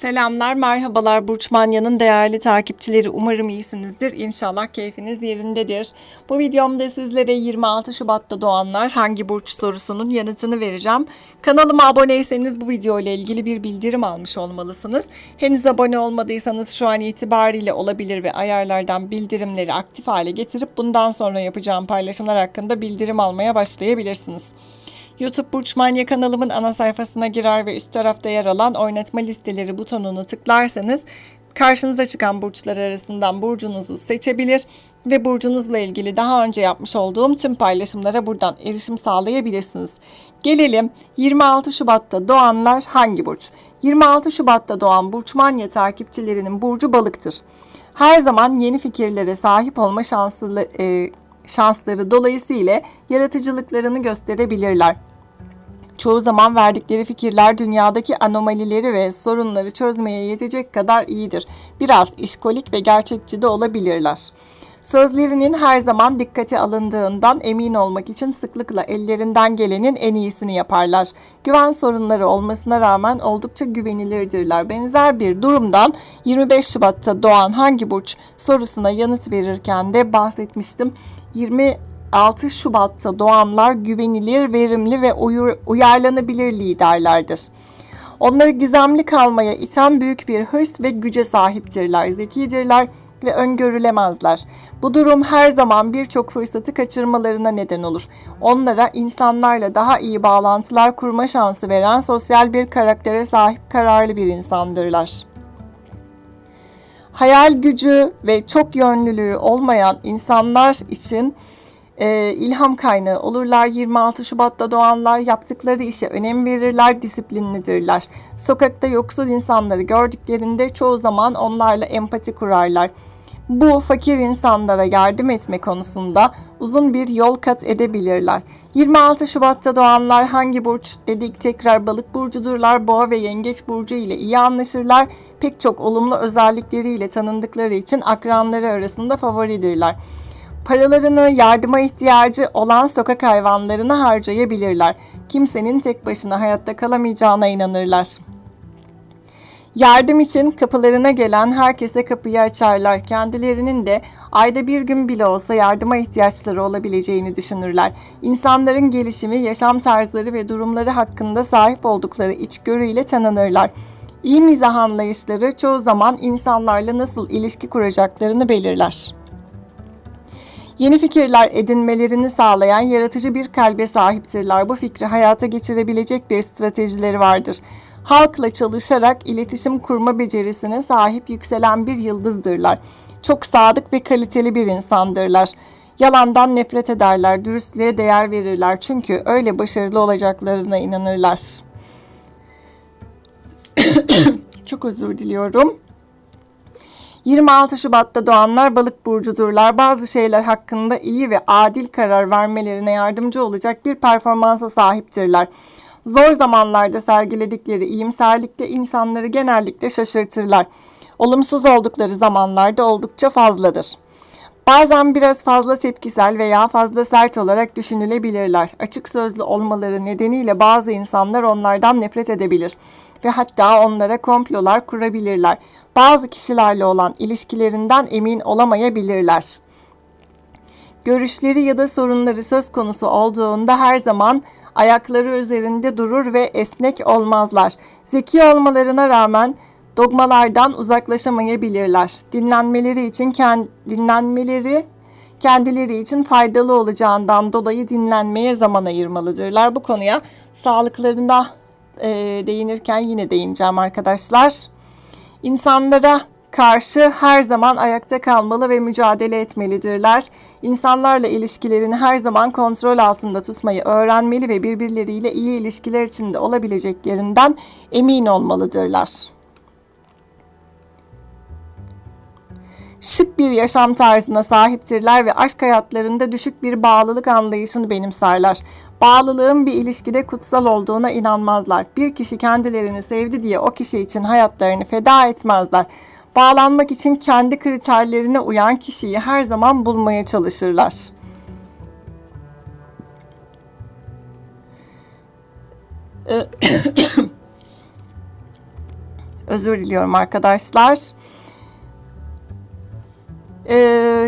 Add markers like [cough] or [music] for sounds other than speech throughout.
Selamlar, merhabalar Burç Manya'nın değerli takipçileri. Umarım iyisinizdir. İnşallah keyfiniz yerindedir. Bu videomda sizlere 26 Şubat'ta doğanlar hangi burç sorusunun yanıtını vereceğim. Kanalıma aboneyseniz bu video ile ilgili bir bildirim almış olmalısınız. Henüz abone olmadıysanız şu an itibariyle olabilir ve ayarlardan bildirimleri aktif hale getirip bundan sonra yapacağım paylaşımlar hakkında bildirim almaya başlayabilirsiniz. YouTube Burç Manya kanalımın ana sayfasına girer ve üst tarafta yer alan oynatma listeleri butonunu tıklarsanız karşınıza çıkan burçlar arasından burcunuzu seçebilir ve burcunuzla ilgili daha önce yapmış olduğum tüm paylaşımlara buradan erişim sağlayabilirsiniz. Gelelim 26 Şubat'ta doğanlar hangi burç? 26 Şubat'ta doğan Burç Manya takipçilerinin burcu balıktır. Her zaman yeni fikirlere sahip olma şanslı, e, şansları dolayısıyla yaratıcılıklarını gösterebilirler. Çoğu zaman verdikleri fikirler dünyadaki anomalileri ve sorunları çözmeye yetecek kadar iyidir. Biraz işkolik ve gerçekçi de olabilirler. Sözlerinin her zaman dikkate alındığından emin olmak için sıklıkla ellerinden gelenin en iyisini yaparlar. Güven sorunları olmasına rağmen oldukça güvenilirdirler. Benzer bir durumdan 25 Şubat'ta doğan hangi burç sorusuna yanıt verirken de bahsetmiştim. 26 Şubat'ta doğanlar güvenilir, verimli ve uyarlanabilir liderlerdir. Onları gizemli kalmaya iten büyük bir hırs ve güce sahiptirler, zekidirler ve öngörülemezler. Bu durum her zaman birçok fırsatı kaçırmalarına neden olur. Onlara insanlarla daha iyi bağlantılar kurma şansı veren sosyal bir karaktere sahip kararlı bir insandırlar. Hayal gücü ve çok yönlülüğü olmayan insanlar için e, ilham kaynağı olurlar. 26 Şubat'ta doğanlar yaptıkları işe önem verirler, disiplinlidirler. Sokakta yoksul insanları gördüklerinde çoğu zaman onlarla empati kurarlar. Bu fakir insanlara yardım etme konusunda uzun bir yol kat edebilirler. 26 Şubat'ta doğanlar hangi burç dedik tekrar balık burcudurlar. Boğa ve yengeç burcu ile iyi anlaşırlar. Pek çok olumlu özellikleriyle tanındıkları için akranları arasında favoridirler. Paralarını yardıma ihtiyacı olan sokak hayvanlarına harcayabilirler. Kimsenin tek başına hayatta kalamayacağına inanırlar. Yardım için kapılarına gelen herkese kapıyı açarlar. Kendilerinin de ayda bir gün bile olsa yardıma ihtiyaçları olabileceğini düşünürler. İnsanların gelişimi, yaşam tarzları ve durumları hakkında sahip oldukları içgörüyle tanınırlar. İyi mizah anlayışları çoğu zaman insanlarla nasıl ilişki kuracaklarını belirler. Yeni fikirler edinmelerini sağlayan yaratıcı bir kalbe sahiptirler. Bu fikri hayata geçirebilecek bir stratejileri vardır. Halkla çalışarak iletişim kurma becerisine sahip yükselen bir yıldızdırlar. Çok sadık ve kaliteli bir insandırlar. Yalandan nefret ederler, dürüstlüğe değer verirler çünkü öyle başarılı olacaklarına inanırlar. [coughs] Çok özür diliyorum. 26 Şubat'ta doğanlar balık burcudurlar. Bazı şeyler hakkında iyi ve adil karar vermelerine yardımcı olacak bir performansa sahiptirler. Zor zamanlarda sergiledikleri iyimserlikle insanları genellikle şaşırtırlar. Olumsuz oldukları zamanlarda oldukça fazladır. Bazen biraz fazla tepkisel veya fazla sert olarak düşünülebilirler. Açık sözlü olmaları nedeniyle bazı insanlar onlardan nefret edebilir ve hatta onlara komplolar kurabilirler. Bazı kişilerle olan ilişkilerinden emin olamayabilirler. Görüşleri ya da sorunları söz konusu olduğunda her zaman ayakları üzerinde durur ve esnek olmazlar. Zeki olmalarına rağmen dogmalardan uzaklaşamayabilirler. Dinlenmeleri için dinlenmeleri kendileri için faydalı olacağından dolayı dinlenmeye zaman ayırmalıdırlar. Bu konuya sağlıklarında e, değinirken yine değineceğim arkadaşlar. İnsanlara karşı her zaman ayakta kalmalı ve mücadele etmelidirler. İnsanlarla ilişkilerini her zaman kontrol altında tutmayı öğrenmeli ve birbirleriyle iyi ilişkiler içinde olabileceklerinden emin olmalıdırlar. Şık bir yaşam tarzına sahiptirler ve aşk hayatlarında düşük bir bağlılık anlayışını benimserler. Bağlılığın bir ilişkide kutsal olduğuna inanmazlar. Bir kişi kendilerini sevdi diye o kişi için hayatlarını feda etmezler. Bağlanmak için kendi kriterlerine uyan kişiyi her zaman bulmaya çalışırlar. [coughs] Özür diliyorum arkadaşlar.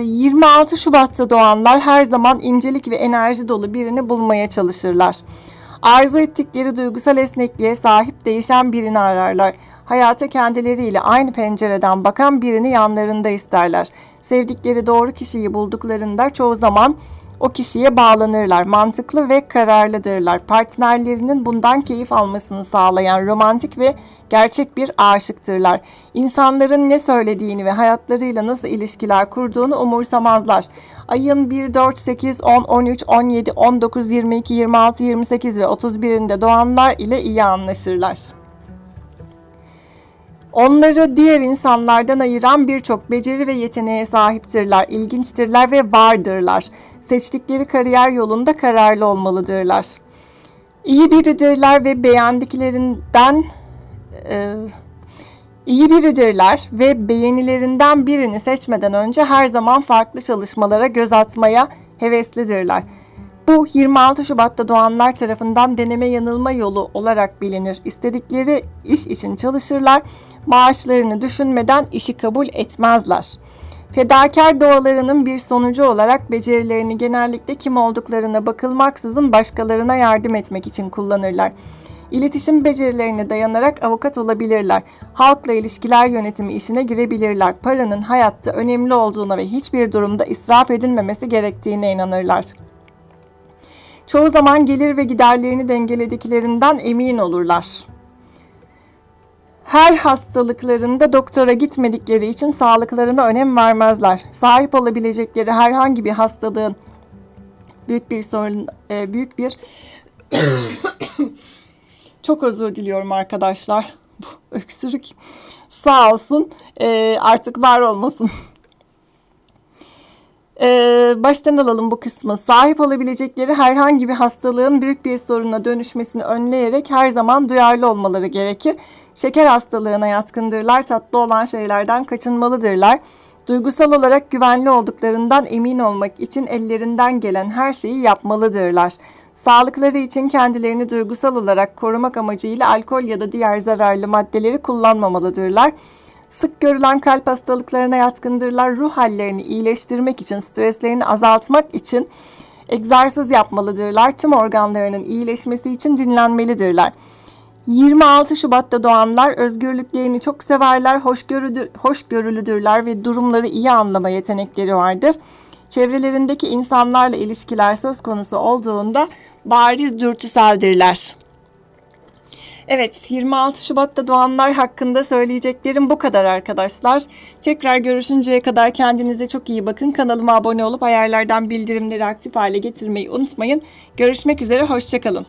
Ee, 26 Şubat'ta doğanlar her zaman incelik ve enerji dolu birini bulmaya çalışırlar. Arzu ettikleri duygusal esnekliğe sahip değişen birini ararlar. Hayata kendileriyle aynı pencereden bakan birini yanlarında isterler. Sevdikleri doğru kişiyi bulduklarında çoğu zaman o kişiye bağlanırlar. Mantıklı ve kararlıdırlar. Partnerlerinin bundan keyif almasını sağlayan romantik ve gerçek bir aşıktırlar. İnsanların ne söylediğini ve hayatlarıyla nasıl ilişkiler kurduğunu umursamazlar. Ayın 1, 4, 8, 10, 13, 17, 19, 22, 26, 28 ve 31'inde doğanlar ile iyi anlaşırlar. Onları diğer insanlardan ayıran birçok beceri ve yeteneğe sahiptirler, ilginçtirler ve vardırlar. Seçtikleri kariyer yolunda kararlı olmalıdırlar. İyi biridirler ve beğendiklerinden e, iyi biridirler ve beğenilerinden birini seçmeden önce her zaman farklı çalışmalara göz atmaya heveslidirler. Bu 26 Şubat'ta doğanlar tarafından deneme yanılma yolu olarak bilinir. İstedikleri iş için çalışırlar, maaşlarını düşünmeden işi kabul etmezler. Fedakar doğalarının bir sonucu olarak becerilerini genellikle kim olduklarına bakılmaksızın başkalarına yardım etmek için kullanırlar. İletişim becerilerine dayanarak avukat olabilirler. Halkla ilişkiler yönetimi işine girebilirler. Paranın hayatta önemli olduğuna ve hiçbir durumda israf edilmemesi gerektiğine inanırlar. Çoğu zaman gelir ve giderlerini dengelediklerinden emin olurlar. Her hastalıklarında doktora gitmedikleri için sağlıklarına önem vermezler. Sahip olabilecekleri herhangi bir hastalığın büyük bir sorun, e, büyük bir [coughs] çok özür diliyorum arkadaşlar. Bu öksürük sağ olsun e, artık var olmasın. Ee, baştan alalım bu kısmı. Sahip olabilecekleri herhangi bir hastalığın büyük bir soruna dönüşmesini önleyerek her zaman duyarlı olmaları gerekir. Şeker hastalığına yatkındırlar, tatlı olan şeylerden kaçınmalıdırlar. Duygusal olarak güvenli olduklarından emin olmak için ellerinden gelen her şeyi yapmalıdırlar. Sağlıkları için kendilerini duygusal olarak korumak amacıyla alkol ya da diğer zararlı maddeleri kullanmamalıdırlar. Sık görülen kalp hastalıklarına yatkındırlar. Ruh hallerini iyileştirmek için, streslerini azaltmak için egzersiz yapmalıdırlar. Tüm organlarının iyileşmesi için dinlenmelidirler. 26 Şubat'ta doğanlar özgürlüklerini çok severler, hoşgörülü, hoşgörülüdürler ve durumları iyi anlama yetenekleri vardır. Çevrelerindeki insanlarla ilişkiler söz konusu olduğunda bariz dürtüseldirler. Evet 26 Şubat'ta doğanlar hakkında söyleyeceklerim bu kadar arkadaşlar. Tekrar görüşünceye kadar kendinize çok iyi bakın. Kanalıma abone olup ayarlardan bildirimleri aktif hale getirmeyi unutmayın. Görüşmek üzere hoşçakalın.